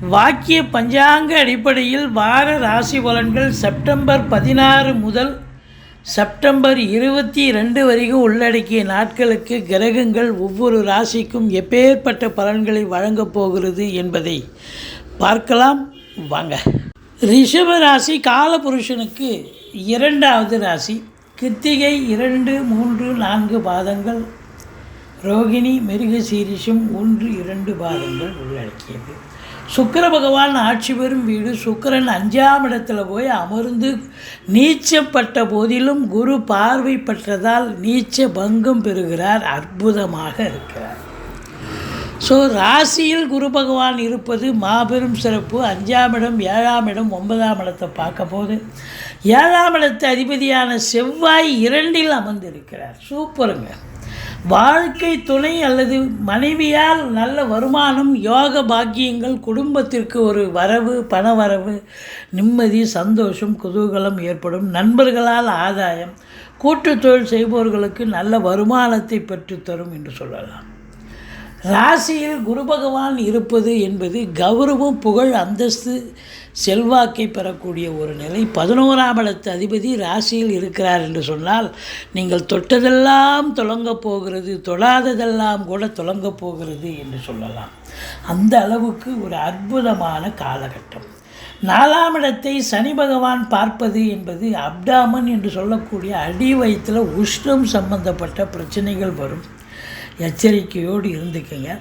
வாக்கிய பஞ்சாங்க அடிப்படையில் வார ராசி பலன்கள் செப்டம்பர் பதினாறு முதல் செப்டம்பர் இருபத்தி ரெண்டு வரைக்கும் உள்ளடக்கிய நாட்களுக்கு கிரகங்கள் ஒவ்வொரு ராசிக்கும் எப்பேற்பட்ட பலன்களை வழங்கப் போகிறது என்பதை பார்க்கலாம். வாங்க. ரிஷப ராசி காலபுருஷனுக்கு இரண்டாவது ராசி. கிருத்திகை இரண்டு மூன்று நான்கு பாதங்கள். ரோகிணி மிருகசீரிஷம் ஒன்று இரண்டு பாதங்கள் உள்ளடக்கியது. சுக்கர பகவான் ஆட்சி பெறும் வீடு சுக்கிரன் அஞ்சாம் இடத்துல போய் அமர்ந்து நீச்சப்பட்ட போதிலும் குரு பார்வை பெற்றதால் நீச்ச பங்கம் பெறுகிறார். அற்புதமாக இருக்கிறார். ஸோ ராசியில் குரு பகவான் இருப்பது மாபெரும் சிறப்பு. அஞ்சாம் இடம் ஏழாம் இடம் ஒன்பதாம் இடத்தை பார்க்க போது ஏழாம் இடத்து அதிபதியான செவ்வாய் இரண்டில் அமர்ந்திருக்கிறார். சூப்பருங்க. வாழ்க்கை துணை அல்லது மனைவியால் நல்ல வருமானம் யோக பாக்கியங்கள் குடும்பத்திற்கு ஒரு வரவு பண வரவு நிம்மதி சந்தோஷம் குதூகலம் ஏற்படும். நண்பர்களால் ஆதாயம் கூட்டுத்தொழில் செய்பவர்களுக்கு நல்ல வருமானத்தை பெற்றுத்தரும் என்று சொல்லலாம். ராசியில் குரு பகவான் இருப்பது என்பது கௌரவம் புகழ் அந்தஸ்து செல்வாக்கை பெறக்கூடிய ஒரு நிலை. பதினோராம் இடத்து அதிபதி ராசியில் இருக்கிறார் என்று சொன்னால் நீங்கள் தொட்டதெல்லாம் தொடங்கப் போகிறது தொடாததெல்லாம் கூட தொடங்கப் போகிறது என்று சொல்லலாம். அந்த அளவுக்கு ஒரு அற்புதமான காலகட்டம். நாலாம் இடத்தை சனி பகவான் பார்ப்பது என்பது அப்டாமன் என்று சொல்லக்கூடிய அடி வயிற்றில் உஷ்ணம் சம்பந்தப்பட்ட பிரச்சனைகள் வரும். எச்சரிக்கையோடு இருந்துக்குங்க.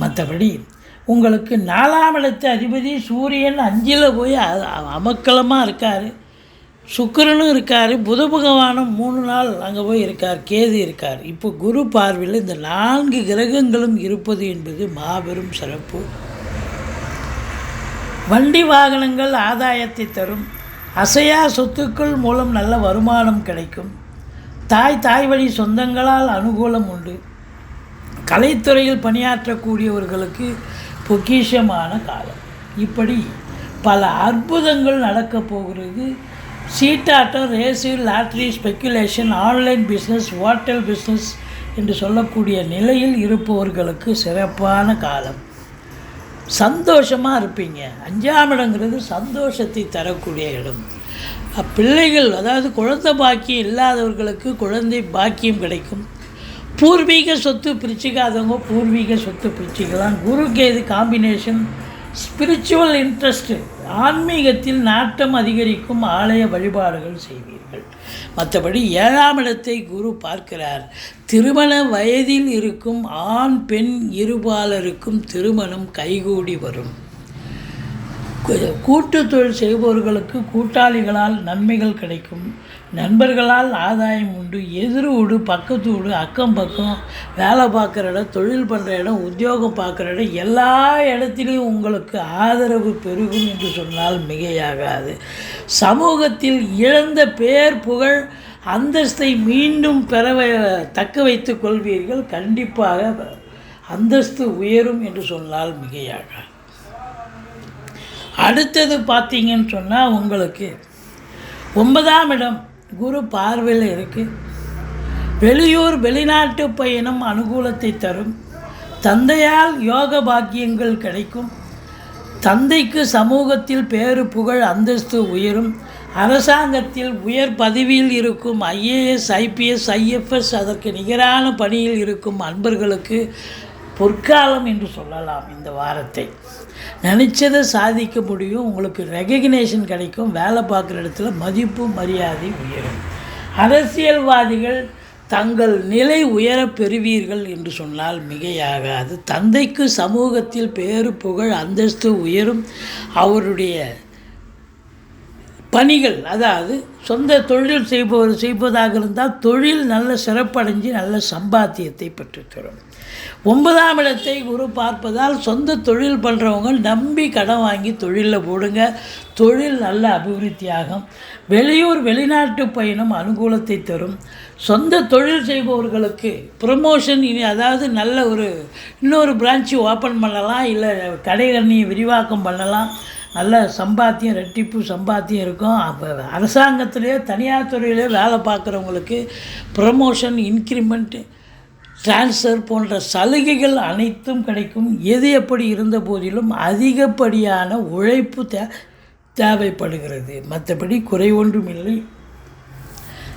மற்றபடி உங்களுக்கு நாலாம் இடத்த அதிபதி சூரியன் அஞ்சில் போய் அ- அமக்கலமாக இருக்கார். சுக்கிரனும் இருக்கார். புத பகவானும் மூணு நாள் அங்கே போய் இருக்கார். கேது இருக்கார். இப்போ குரு பார்வையில் இந்த நான்கு கிரகங்களும் இருப்பது என்பது மாபெரும் சிறப்பு. வண்டி வாகனங்கள் ஆதாயத்தை தரும். அசையா சொத்துக்கள் மூலம் நல்ல வருமானம் கிடைக்கும். தாய் தாய் வழி சொந்தங்களால் அனுகூலம் உண்டு. கலைத்துறையில் பணியாற்றக்கூடியவர்களுக்கு பொக்கிஷமான காலம். இப்படி பல அற்புதங்கள் நடக்கப் போகிறது. சீட்டாட்டம் race lottery speculation online business hotel business என்று சொல்லக்கூடிய நிலையில் இருப்பவர்களுக்கு சிறப்பான காலம். சந்தோஷமாக இருப்பீங்க. அஞ்சாம் இடங்கிறது சந்தோஷத்தை தரக்கூடிய இடம். பிள்ளைகள் அதாவது குழந்தை பாக்கியம் இல்லாதவர்களுக்கு குழந்தை பாக்கியம் கிடைக்கும். பூர்வீக சொத்து பிரிச்சுக்காதவங்க பூர்வீக சொத்து பிரிச்சுக்கலாம். Guru Ketu combination spiritual interest ஆன்மீகத்தில் நாட்டம் அதிகரிக்கும் ஆலய வழிபாடுகள் செய்வீர்கள். மற்றபடி ஏழாம் இடத்தை குரு பார்க்கிறார். திருமண வயதில் இருக்கும் ஆண் பெண் இருபாலருக்கும் திருமணம் கைகூடி வரும். கூட்டு தொழில் செய்பவர்களுக்கு கூட்டாளிகளால் நன்மைகள் கிடைக்கும். நண்பர்களால் ஆதாயம் உண்டு எதிர் வீடு பக்கத்து வீடு அக்கம் பக்கம் வேலை பார்க்குற இடம் தொழில் பண்ணுற இடம் உத்தியோகம் பார்க்குற இடம் எல்லா இடத்துலையும் உங்களுக்கு ஆதரவு பெருகும் என்று சொன்னால் மிகையாகாது. சமூகத்தில் இழந்த பேர் புகழ் அந்தஸ்தை மீண்டும் பெற தக்க வைத்துக் கொள்வீர்கள். கண்டிப்பாக அந்தஸ்து உயரும் என்று சொன்னால் மிகையாகாது. அடுத்தது பார்த்தீங்கன்னு சொன்னால் உங்களுக்கு ஒன்பதாம் இடம் குரு பார்வையில் இருக்குது வெளியூர் வெளிநாட்டு பயணம் அனுகூலத்தை தரும். தந்தையால் யோக பாக்கியங்கள் கிடைக்கும். தந்தைக்கு சமூகத்தில் பேரு புகழ் அந்தஸ்து உயரும். அரசாங்கத்தில் உயர் பதவியில் இருக்கும் ஐஏஎஸ் ஐபிஎஸ் ஐஎஃப்எஸ் அதற்கு நிகரான பணியில் இருக்கும் அன்பர்களுக்கு பொற்காலம் என்று சொல்லலாம் இந்த வாரத்தை. நினச்சதை சாதிக்க முடியும் உங்களுக்கு ரெகக்னேஷன் கிடைக்கும் வேலை பார்க்குற இடத்துல மதிப்பு மரியாதை உயரும். அரசியல்வாதிகள் தங்கள் நிலை உயரப் பெறுவீர்கள் என்று சொன்னால் மிகையாகாது. தந்தைக்கு சமூகத்தில் பேரு புகழ் அந்தஸ்து உயரும். அவருடைய பணிகள் அதாவது சொந்த தொழில் செய்பவர் செய்வதாக இருந்தால் தொழில் நல்ல சிறப்படைஞ்சு நல்ல சம்பாத்தியத்தை பெற்றுத்தரும். ஒன்பதாம் இடத்தை குரு பார்ப்பதால் சொந்த தொழில் பண்ணுறவங்க நம்பி கடன் வாங்கி தொழிலில் போடுங்க. தொழில் நல்ல அபிவிருத்தியாகும் வெளியூர் வெளிநாட்டு பயணம் அனுகூலத்தை தரும். சொந்த தொழில் செய்பவர்களுக்கு ப்ரமோஷன் இனி அதாவது நல்ல ஒரு இன்னொரு பிரான்ச்சு ஓப்பன் பண்ணலாம் இல்லை கடைகண்ணியை விரிவாக்கம் பண்ணலாம். நல்ல சம்பாத்தியம் ரெட்டிப்பு சம்பாத்தியம் இருக்கும். அப்போ அரசாங்கத்திலேயே தனியார் துறையிலே வேலை பார்க்குறவங்களுக்கு ப்ரமோஷன் இன்க்ரிமெண்ட்டு டிரான்ஸ்ஃபர் போன்ற சலுகைகள் அனைத்தும் கிடைக்கும். எது எப்படி இருந்த போதிலும் அதிகப்படியான உழைப்பு தே தேவைப்படுகிறது. மற்றபடி குறை ஒன்றும் இல்லை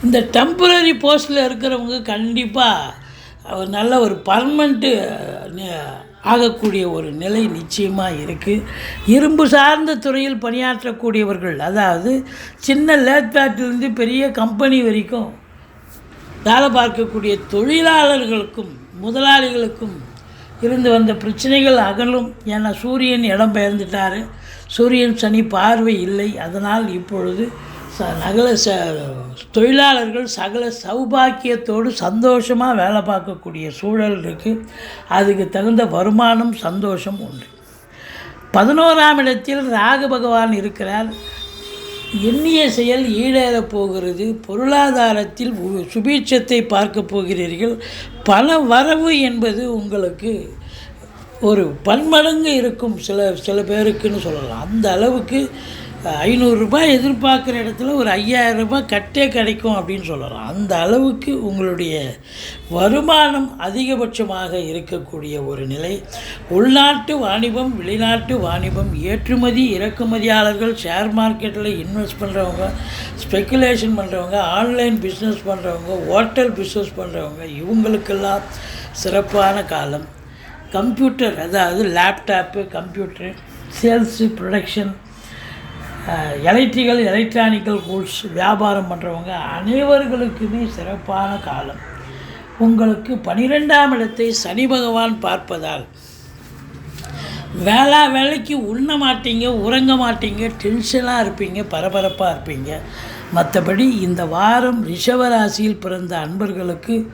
இந்த டெம்பரரி போஸ்ட்டில் இருக்கிறவங்க கண்டிப்பாக நல்ல ஒரு பர்மனண்ட்டு ஆகக்கூடிய ஒரு நிலை நிச்சயமாக இருக்குது இரும்பு சார்ந்த துறையில் பணியாற்றக்கூடியவர்கள் அதாவது சின்ன லேப்டாப்லேருந்து பெரிய கம்பெனி வரைக்கும் வேலை பார்க்கக்கூடிய தொழிலாளர்களுக்கும் முதலாளிகளுக்கும் இருந்து வந்த பிரச்சனைகள் அகலும் ஏன்னா சூரியன் இடம் பெயர்ந்துட்டார். சூரியன் சனி பார்வை இல்லை. அதனால் இப்பொழுது சகல நகல ச தொழிலாளர்கள் சகல சௌபாக்கியத்தோடு சந்தோஷமாக வேலை பார்க்கக்கூடிய சூழல் இருக்குது அதுக்கு தகுந்த வருமானம் சந்தோஷம் உண்டு. பதினோராம் இடத்தில் ராகு பகவான் இருக்கிறார். எண்ணிய செயல் ஈடேறப் போகிறது. பொருளாதாரத்தில் உ- சுபீட்சத்தை பார்க்க போகிறீர்கள். பண வரவு என்பது உங்களுக்கு ஒரு பன்மடங்கு இருக்கும். சில சில பேருக்குன்னு சொல்லலாம். அந்த அளவுக்கு ஐநூறுரூபா எதிர்பார்க்குற இடத்துல ஒரு ஐயாயிரம் ரூபாய் கட்டே கிடைக்கும் அப்படின்னு சொல்லலாம். அந்த அளவுக்கு உங்களுடைய வருமானம் அதிகபட்சமாக இருக்கக்கூடிய ஒரு நிலை. உள்நாட்டு வாணிபம் வெளிநாட்டு வாணிபம் ஏற்றுமதி இறக்குமதியாளர்கள் ஷேர் மார்க்கெட்டில் இன்வெஸ்ட் பண்ணுறவங்க ஸ்பெக்குலேஷன் பண்ணுறவங்க ஆன்லைன் பிஸ்னஸ் பண்ணுறவங்க ஹோட்டல் பிஸ்னஸ் பண்ணுறவங்க இவங்களுக்கெல்லாம் சிறப்பான காலம். கம்ப்யூட்டர் அதாவது laptop computer sales production electrical electronical goods வியாபாரம் பண்ணுறவங்க அனைவர்களுக்குமே சிறப்பான காலம். உங்களுக்கு பனிரெண்டாம் இடத்தை சனி பகவான் பார்ப்பதால் வேளா வேலைக்கு உண்ண மாட்டீங்க உறங்க மாட்டீங்க டென்ஷனாக இருப்பீங்க பரபரப்பாக இருப்பீங்க. மற்றபடி இந்த வாரம் ரிஷவராசியில் பிறந்த அன்பர்களுக்கு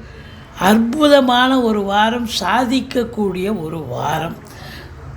அற்புதமான ஒரு வாரம் சாதிக்கக்கூடிய ஒரு வாரம்.